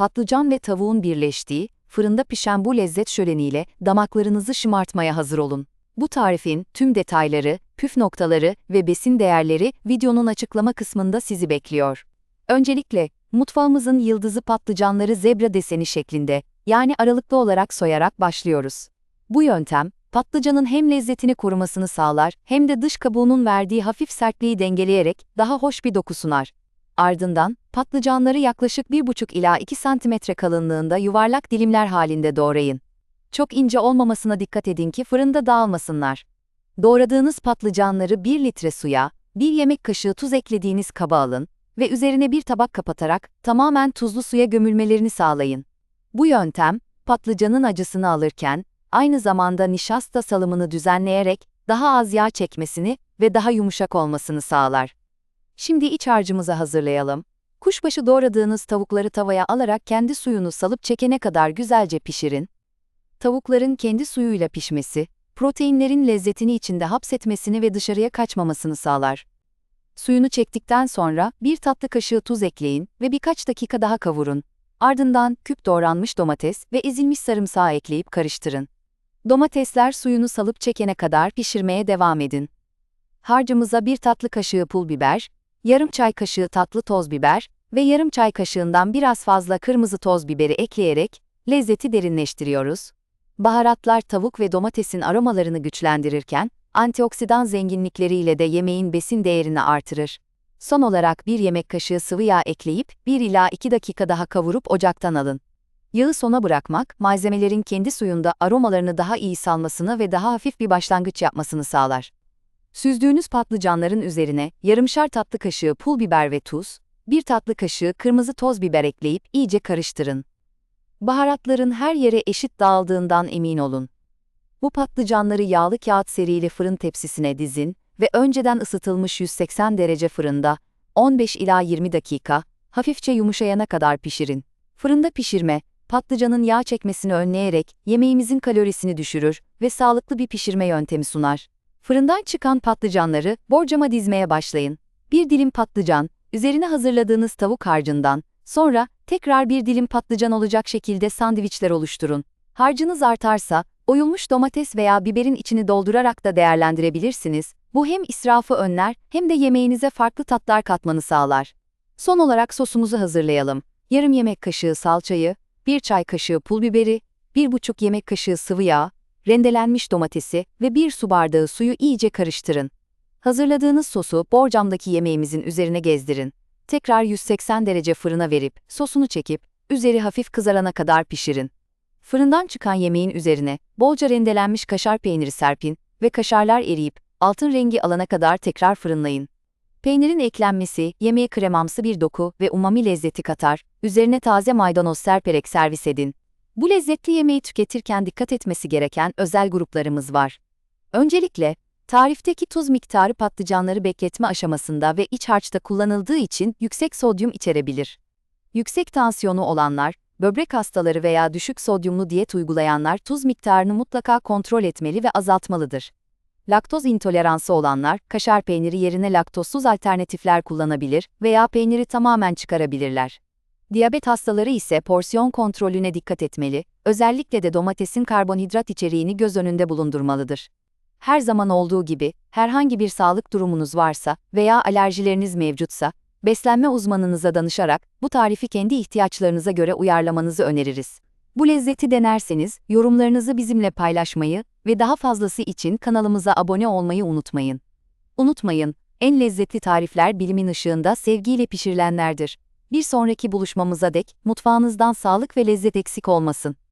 patlıcan ve tavuğun birleştiği, fırında pişen bu lezzet şöleniyle damaklarınızı şımartmaya hazır olun. Bu tarifin tüm detayları, püf noktaları ve besin değerleri videonun açıklama kısmında sizi bekliyor. Öncelikle, mutfağımızın yıldızı patlıcanları zebra deseni şeklinde, yani aralıklı olarak soyarak başlıyoruz. Bu yöntem, patlıcanın hem lezzetini korumasını sağlar hem de dış kabuğunun verdiği hafif sertliği dengeleyerek daha hoş bir doku sunar. Ardından, patlıcanları yaklaşık 1,5 ila 2 cm kalınlığında yuvarlak dilimler halinde doğrayın. Çok ince olmamasına dikkat edin ki fırında dağılmasınlar. Doğradığınız patlıcanları 1 litre suya, 1 yemek kaşığı tuz eklediğiniz kaba alın ve üzerine bir tabak kapatarak tamamen tuzlu suya gömülmelerini sağlayın. Bu yöntem, patlıcanın acısını alırken, aynı zamanda nişasta salımını düzenleyerek daha az yağ çekmesini ve daha yumuşak olmasını sağlar. Şimdi iç harcımızı hazırlayalım. Kuşbaşı doğradığınız tavukları tavaya alarak kendi suyunu salıp çekene kadar güzelce pişirin. Tavukların kendi suyuyla pişmesi, proteinlerin lezzetini içinde hapsetmesini ve dışarıya kaçmamasını sağlar. Suyunu çektikten sonra bir tatlı kaşığı tuz ekleyin ve birkaç dakika daha kavurun. Ardından küp doğranmış domates ve ezilmiş sarımsağı ekleyip karıştırın. Domatesler suyunu salıp çekene kadar pişirmeye devam edin. Harcımıza bir tatlı kaşığı pul biber, yarım çay kaşığı tatlı toz biber ve yarım çay kaşığından biraz fazla kırmızı toz biberi ekleyerek lezzeti derinleştiriyoruz. Baharatlar tavuk ve domatesin aromalarını güçlendirirken, antioksidan zenginlikleriyle de yemeğin besin değerini artırır. Son olarak bir yemek kaşığı sıvı yağ ekleyip 1 ila 2 dakika daha kavurup ocaktan alın. Yağı sona bırakmak, malzemelerin kendi suyunda aromalarını daha iyi salmasını ve daha hafif bir başlangıç yapmasını sağlar. Süzdüğünüz patlıcanların üzerine yarımşar tatlı kaşığı pul biber ve tuz, bir tatlı kaşığı kırmızı toz biber ekleyip iyice karıştırın. Baharatların her yere eşit dağıldığından emin olun. Bu patlıcanları yağlı kağıt serili fırın tepsisine dizin ve önceden ısıtılmış 180 derece fırında 15 ila 20 dakika hafifçe yumuşayana kadar pişirin. Fırında pişirme, patlıcanın yağ çekmesini önleyerek yemeğimizin kalorisini düşürür ve sağlıklı bir pişirme yöntemi sunar. Fırından çıkan patlıcanları borcama dizmeye başlayın. Bir dilim patlıcan, üzerine hazırladığınız tavuk harcından, sonra tekrar bir dilim patlıcan olacak şekilde sandviçler oluşturun. Harcınız artarsa, oyulmuş domates veya biberin içini doldurarak da değerlendirebilirsiniz. Bu hem israfı önler hem de yemeğinize farklı tatlar katmanı sağlar. Son olarak sosumuzu hazırlayalım. Yarım yemek kaşığı salçayı, 1 çay kaşığı pul biberi, 1,5 yemek kaşığı sıvı yağ, rendelenmiş domatesi ve 1 su bardağı suyu iyice karıştırın. Hazırladığınız sosu borcamdaki yemeğimizin üzerine gezdirin. Tekrar 180 derece fırına verip sosunu çekip üzeri hafif kızarana kadar pişirin. Fırından çıkan yemeğin üzerine bolca rendelenmiş kaşar peyniri serpin ve kaşarlar eriyip altın rengi alana kadar tekrar fırınlayın. Peynirin eklenmesi yemeğe kremamsı bir doku ve umami lezzeti katar, üzerine taze maydanoz serperek servis edin. Bu lezzetli yemeği tüketirken dikkat etmesi gereken özel gruplarımız var. Öncelikle, tarifteki tuz miktarı patlıcanları bekletme aşamasında ve iç harçta kullanıldığı için yüksek sodyum içerebilir. Yüksek tansiyonu olanlar, böbrek hastaları veya düşük sodyumlu diyet uygulayanlar tuz miktarını mutlaka kontrol etmeli ve azaltmalıdır. Laktoz intoleransı olanlar, kaşar peyniri yerine laktozsuz alternatifler kullanabilir veya peyniri tamamen çıkarabilirler. Diyabet hastaları ise porsiyon kontrolüne dikkat etmeli, özellikle de domatesin karbonhidrat içeriğini göz önünde bulundurmalıdır. Her zaman olduğu gibi, herhangi bir sağlık durumunuz varsa veya alerjileriniz mevcutsa, beslenme uzmanınıza danışarak bu tarifi kendi ihtiyaçlarınıza göre uyarlamanızı öneririz. Bu lezzeti denerseniz, yorumlarınızı bizimle paylaşmayı ve daha fazlası için kanalımıza abone olmayı unutmayın. Unutmayın, en lezzetli tarifler bilimin ışığında sevgiyle pişirilenlerdir. Bir sonraki buluşmamıza dek mutfağınızdan sağlık ve lezzet eksik olmasın.